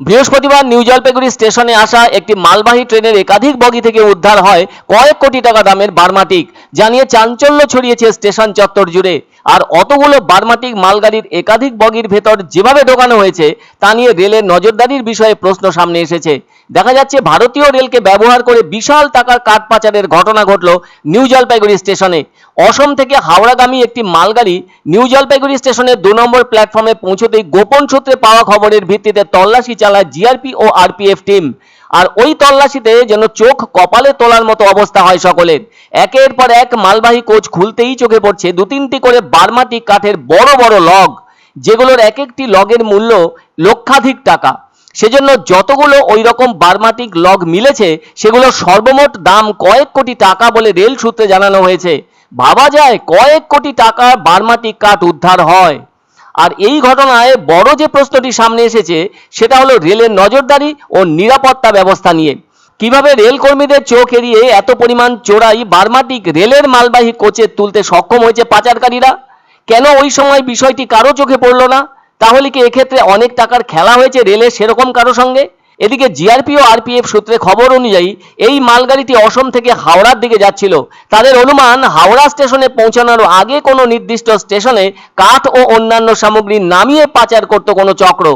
বৃহস্পতিবার নিউ জলপাইগুড়ি স্টেশনে আসা একটি মালবাহী ট্রেনের একাধিক বগি থেকে উদ্ধার হয় কয়েক কোটি টাকা দামের বার্মাটিক জানিয়ে চাঞ্চল্য ছড়িয়েছে স্টেশন চত্বর জুড়ে। আর অতগুলো বার্মাটিক মালগাড়ির একাধিক বগির ভেতর যেভাবে ঢোকানো হয়েছে, তা নিয়ে রেলের নজরদারির বিষয়ে প্রশ্ন সামনে এসেছে। দেখা যাচ্ছে ভারতীয় রেলকে ব্যবহার করে বিশাল টাকার কাঠ পাচারের ঘটনা ঘটল নিউ জলপাইগুড়ি স্টেশনে। অসম থেকে হাওড়াগামী একটি মালগাড়ি নিউ জলপাইগুড়ি স্টেশনের দু নম্বর প্ল্যাটফর্মে পৌঁছতেই গোপন সূত্রে পাওয়া খবরের ভিত্তিতে তল্লাশি চালায় জিআরপি ও আরপিএফ টিম। আর ওই তল্লাশিতে যেন চোখ কপালে তোলার মতো অবস্থা হয় সকলের। একের পর এক মালবাহী কোচ খুলতেই চোখে পড়ছে দু তিনটি করে বার্মাটিক কাঠের বড় বড় লগ, যেগুলোর এক একটি লগের মূল্য লক্ষাধিক টাকা। সেজন্য যতগুলো ওই রকম বার্মাটিক লগ মিলেছে, সেগুলো সর্বমোট দাম কয়েক কোটি টাকা বলে রেল সূত্রে জানানো হয়েছে। ভাবা যায় কয়েক কোটি টাকা বার্মাটিক কাঠ উদ্ধার হয়। আর এই ঘটনায় বড় যে প্রশ্নটি সামনে এসেছে, সেটা হলো রেলের নজরদারি ও নিরাপত্তা ব্যবস্থা নিয়ে। কীভাবে রেল কর্মীদের চোখ এড়িয়ে এত পরিমাণ চোরাই বার্মাটিক রেলের মালবাহী কোচে তুলতে সক্ষম হয়েছে পাচারকারীরা? কেন ওই সময় বিষয়টি কারও চোখে পড়ল না? তাহলে কি এক্ষেত্রে অনেক টাকার খেলা হয়েছে রেলের সেরকম কারও সঙ্গে? এদিকে জিআরপি ও আরপিএফ সূত্রে খবর অনুযায়ী, এই মালগাড়িটি অসম থেকে হাওড়ার দিকে যাচ্ছিল। তাদের অনুমান, হাওড়া স্টেশনে পৌঁছানোর আগে কোনো নির্দিষ্ট স্টেশনে কাঠ ও অন্যান্য সামগ্রী নামিয়ে পাচার করত কোনো চক্র।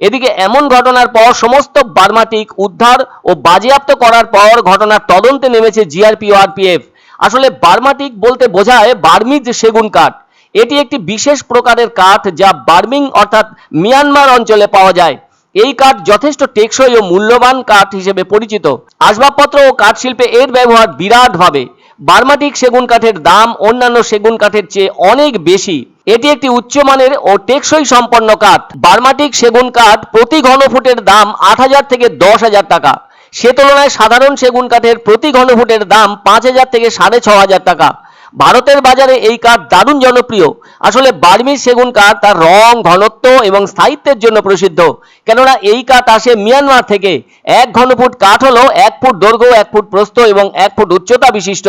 এদিকে এমন ঘটনার পর সমস্ত বার্মাটিক উদ্ধার ও বাজেয়াপ্ত করার পর ঘটনার তদন্তে নেমেছে জিআরপি ও আরপিএফ আসলে বার্মাটিক বলতে বোঝায় বার্মিজ সেগুন কাঠ। এটি একটি বিশেষ প্রকারের কাঠ যা বার্মিং অর্থাৎ মিয়ানমার অঞ্চলে পাওয়া যায়। এই কাঠ যথেষ্ট টেকসই ও মূল্যবান কাঠ হিসেবে পরিচিত। আসবাবপত্র ও কাঠ শিল্পে এর ব্যবহার বিরাটভাবে। বার্মাটিক সেগুন কাঠের দাম অন্যান্য সেগুন কাঠের চেয়ে অনেক বেশি। এটি একটি উচ্চমানের ও টেকসই সম্পন্ন কাঠ। বার্মাটিক সেগুন কাঠ প্রতি ঘনফুটের দাম আট হাজার থেকে দশ হাজার টাকা। সে তুলনায় সাধারণ সেগুন কাঠের প্রতি ঘনফুটের দাম পাঁচ হাজার থেকে সাড়ে ছ হাজার টাকা। ভারতের বাজারে এই কাঠ দারুণ জনপ্রিয়। আসলে বার্মিজ সেগুন কাঠ তার রং, ঘনত্ব এবং স্থায়িত্বের জন্য প্রসিদ্ধ। কেননা এই কাঠ আসে মিয়ানমার থেকে। এক ঘনফুট কাঠ হলো এক ফুট দৈর্ঘ্য, এক ফুট প্রস্থ এবং এক ফুট উচ্চতা বিশিষ্ট।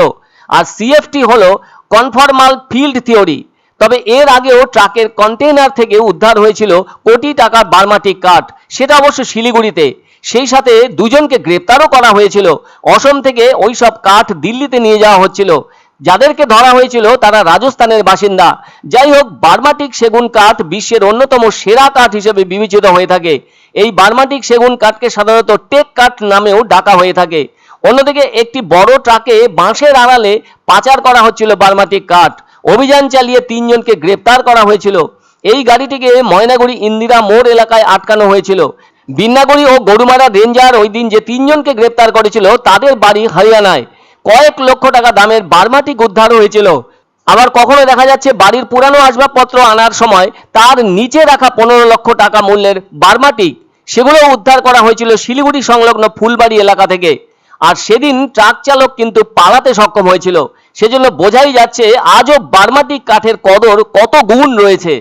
আর সিএফটি হলো কনফর্মাল ফিল্ড থিওরি। তবে এর আগেও ট্রাকের কন্টেইনার থেকে উদ্ধার হয়েছিল কোটি টাকার বার্মাটিক কাঠ। সেটা অবশ্য শিলিগুড়িতে। সেই সাথে দুজনকে গ্রেপ্তারও করা হয়েছিল। অসম থেকে ওই সব কাঠ দিল্লিতে নিয়ে যাওয়া হচ্ছিল। যাদেরকে ধরা হয়েছিল তারা রাজস্থানের বাসিন্দা। যাই হোক, বার্মাটিক সেগুন কাঠ বিশ্বের অন্যতম সেরা কাঠ হিসেবে বিবেচিত হয়ে থাকে। এই বার্মাটিক সেগুন কাঠকে সাধারণত টেক কাঠ নামেও ডাকা হয়ে থাকে। অন্যদিকে একটি বড় ট্রাকে বাঁশের আড়ালে পাচার করা হচ্ছিল বার্মাটিক কাঠ। অভিযান চালিয়ে তিনজনকে গ্রেপ্তার করা হয়েছিল। এই গাড়িটিকে ময়নাগুড়ি ইন্দিরা মোড় এলাকায় আটকানো হয়েছিল। বিন্নাগুড়ি ও গরুমারা রেঞ্জার ওই দিন যে তিনজনকে গ্রেপ্তার করেছিল, তাদের বাড়ি হরিয়ানায়। কয়েক লক্ষ টাকা দামের বার্মাটিক উদ্ধার হয়েছিল। আবার কখনো দেখা যাচ্ছে বাড়ির পুরানো আসবাবপত্র আনার সময় তার নিচে রাখা পনেরো লক্ষ টাকা মূল্যের বার্মাটিক সেগুলো উদ্ধার করা হয়েছিল শিলিগুড়ি সংলগ্ন ফুলবাড়ি এলাকা থেকে। আর সেদিন ট্রাক চালক কিন্তু পালাতে সক্ষম হয়েছিল। সেজন্য বোঝাই যাচ্ছে আজও বার্মাটিক কাঠের কদর কত গুণ রয়েছে।